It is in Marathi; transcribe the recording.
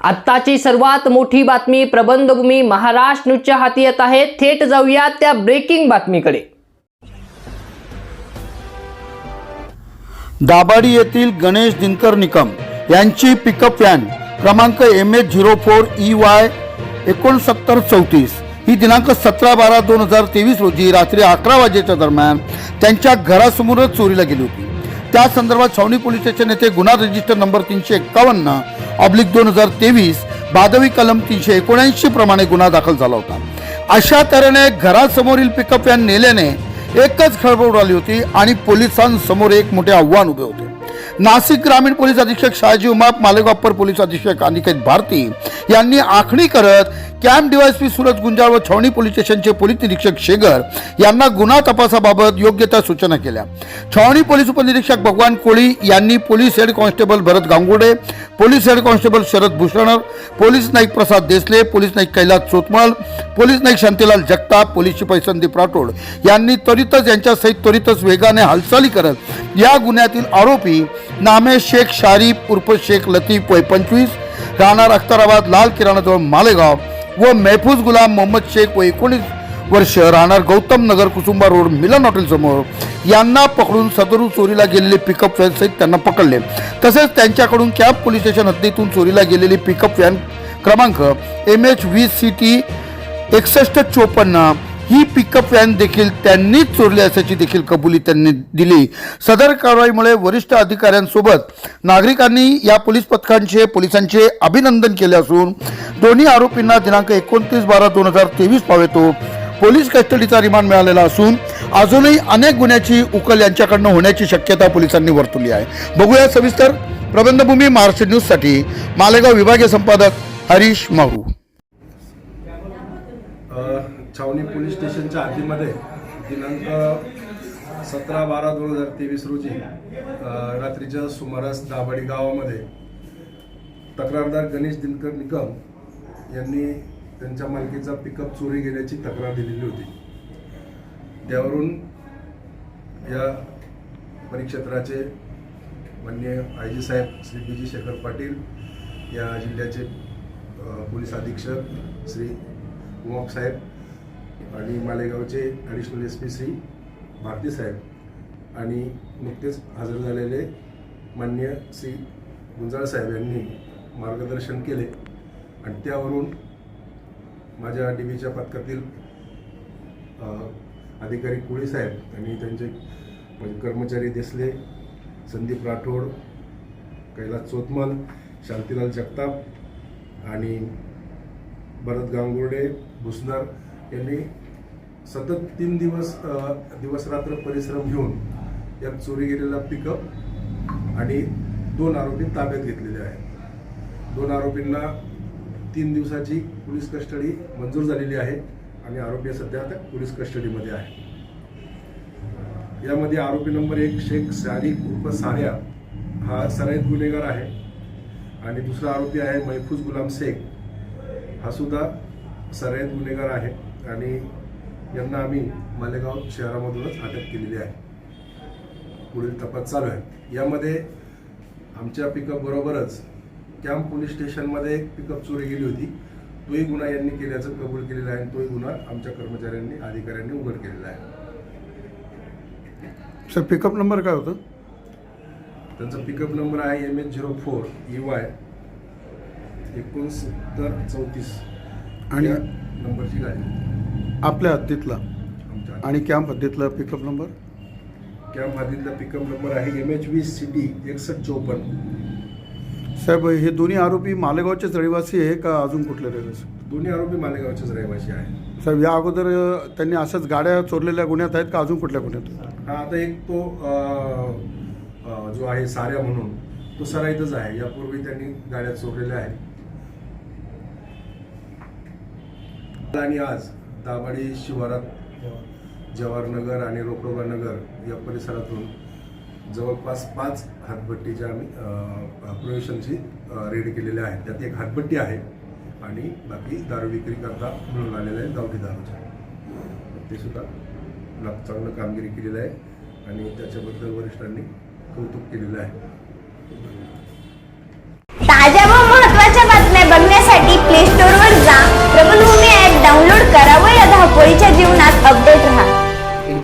आत्ताची सर्वात मोठी बातमी प्रबंधभूमी महाराष्ट्र न्यूजच्या हाती येत आहे. थेट जाऊया त्या ब्रेकिंग बातमीकडे. दाबाडी येथील गणेश दिनकर निकम यांची पिकअप व्हॅन क्रमांक M H zero four E Y एकोणसत्तर चौतीस ही दिनांक सतरा बारा दोन हजार तेवीस रोजी रात्री अकरा वाजेच्या दरम्यान त्यांच्या घरासमोरच चोरीला गेली होती. त्या संदर्भात छावणी पोलीस स्टेशन येथे गुन्हा रजिस्टर नंबर तीनशे एक्कावन्न ऑब्लिक दोन हजार तेवीस बादवी कलम तीनशे एकोणऐंशी प्रमाणे गुन्हा दाखल झाला होता. अशा तऱ्हेने घरासमोरील पिकअप व्हॅन नेल्याने एकच खळबळ उडाली होती आणि पोलिसांसमोर एक मोठे आव्हान उभे होते. नाशिक ग्रामीण पोलीस अधीक्षक शहाजी उमाप मालेगाव पोलीस अधीक्षक अनिकेत भारती यांनी आखणी करत कॅम्प डीवायसपी सुरज गुंजाळ व छावणी पोलीस स्टेशनचे पोलीस निरीक्षक शेगर यांना गुन्हा तपासाबाबत योग्य त्या सूचना केल्या. छावणी पोलीस उपनिरीक्षक भगवान कोळी यांनी police head constable Bharat Gangude police head constable Sharad Bhushan police naik Prasad Desale police naik Kailas Chotmal police naik Shantilal Jagtap police शिपाई संदीप राठोड यांनी त्वरितच यांच्यासहित त्वरितच वेगाने हालचाली करत या गुन्ह्यातील आरोपी नामे शेख शारीफ उर्फ शेख लतीफ वय पंचवीस राहणार अख्तराबाद लाल किराणाजवळ मालेगाव व महफूज गुलाम मोहम्मद शेख व एकोणीस वर्ष राहणार गौतम नगर कुसुंबा रोड मिलन हॉटेलसमोर. यांना पकडून सदरू चोरीला गेलेले पिकअप व्हॅन सहित त्यांना पकडले. तसेच त्यांच्याकडून कॅब पोलीस स्टेशन हद्दीतून चोरीला गेलेली पिकअप व्हॅन क्रमांक M H V C T एकसष्ट चोपन्न. ही पिकअप व्हॅन देखील त्यांनीच चोरली असल्याची देखील कबुली त्यांनी दिली. सदर कारवाईमुळे वरिष्ठ अधिकाऱ्यांसोबत नागरिकांनी या पोलीस पथकांचे पोलिसांचे अभिनंदन केले असून दोन्ही आरोपींना दिनांक एकोणतीस बारा दोन हजार तेवीस पावेतो. पोलीस कस्टडीचा रिमांड मिळालेला असून अजूनही अनेक गुन्ह्याची उकल यांच्याकडनं होण्याची शक्यता पोलिसांनी वर्तवली आहे. बघूया सविस्तर प्रबंधभूमी महाराष्ट्र न्यूजसाठी मालेगाव विभागीय संपादक हरीश माहू. छावणी पोलीस स्टेशनच्या हद्दीमध्ये दिनांक सतरा बारा दोन हजार तेवीस रोजी रात्रीच्या सुमारास दाभाडी गावामध्ये तक्रारदार गणेश दिनकर निकम यांनी त्यांच्या मालकीचा पिकअप चोरी गेल्याची तक्रार दिलेली होती. त्यावरून या परिक्षेत्राचे मान्य आय जी साहेब श्री बी जी शेखर पाटील या जिल्ह्याचे पोलीस अधीक्षक श्री उमाप साहेब आणि मालेगावचे additional S P Shri Bharati साहेब आणि नुकतेच हजर झालेले मान्य श्री गुंजाळ साहेब यांनी मार्गदर्शन केले. आणि त्यावरून माझ्या डी बीच्या पथकातील अधिकारी कुळे साहेब आणि त्यांचे म्हणजे कर्मचारी देसले संदीप राठोड कैलास चोतमल शांतीलाल जगताप आणि भरत गांगुर्डे भुसनर यांनी सतत तीन दिवस दिवसरात्र परिश्रम घेऊन यात चोरी गेलेला पिकअप आणि दोन आरोपी ताब्यात घेतलेले आहेत. दोन आरोपींना तीन दिवसाची पोलीस कस्टडी मंजूर झालेली आहे आणि आरोपी सध्या आता पोलीस कस्टडीमध्ये आहे. यामध्ये आरोपी नंबर एक शेख सारिक उर्फ साऱ्या हा सराईत गुन्हेगार आहे आणि दुसरा आरोपी आहे महफूज गुलाम शेख. हा सुद्धा सराईत गुन्हेगार आहे आणि यांना आम्ही मालेगाव शहरामधूनच अटक केलेली आहे. पुढील तपास चालू आहे. यामध्ये आमच्या पिकअपबरोबरच कॅम्प पोलीस स्टेशनमध्ये एक पिकअप चोरी गेली होती. तोही गुन्हा यांनी केल्याचं कबूल केलेला आहे आणि तोही गुन्हा आमच्या कर्मचाऱ्यांनी अधिकाऱ्यांनी उघड केलेला आहे. सर पिकअप नंबर काय होतं? त्यांचा पिकअप नंबर आहे M H zero four E Y एकोणसत्तर चौतीस. आणि- नंबरची गाडी. आपल्या हद्दीतला आणि कॅम्प हद्दीतला पिकअप नंबर कॅम्प हद्दीतला पिकअप नंबर आहे एम एच वीस सी टी एकसष्ट चौपन्न. साहेब हे दोन्ही आरोपी मालेगावचेच रहिवासी आहे का अजून कुठले रहिवासी? दोन्ही आरोपी मालेगावचेच रहिवासी आहे साहेब या अगोदर अ, त्यांनी असंच गाड्या चोरलेल्या गुन्ह्यात आहेत का अजून कुठल्या गुन्ह्यात? हा आता एक तो अं, अं, जो आहे साऱ्या म्हणून तो सराईतच आहे. यापूर्वी त्यांनी गाड्या चोरलेल्या आहेत. आणि आज दाभाडी शिवारात जवाहरनगर आणि रोकडोबा नगर या परिसरातून जवळपास पाच हातभट्टीच्या आम्ही प्रोवेशनची रेड केलेल्या आहेत. त्यात एक हातभट्टी आहे आणि बाकी दारू विक्रीकरता मिळून आलेलं आहे गावठी दारूच्या ते सुद्धा चांगलं कामगिरी केलेलं आहे आणि त्याच्याबद्दल वरिष्ठांनी कौतुक केलेलं आहे. ताज्या व महत्त्वाच्या बातम्या बघण्यासाठी प्ले स्टोर वर जा. प्रबलभूमी ऍप डाउनलोड करा व या धापोळीच्या जीवनात अपडेट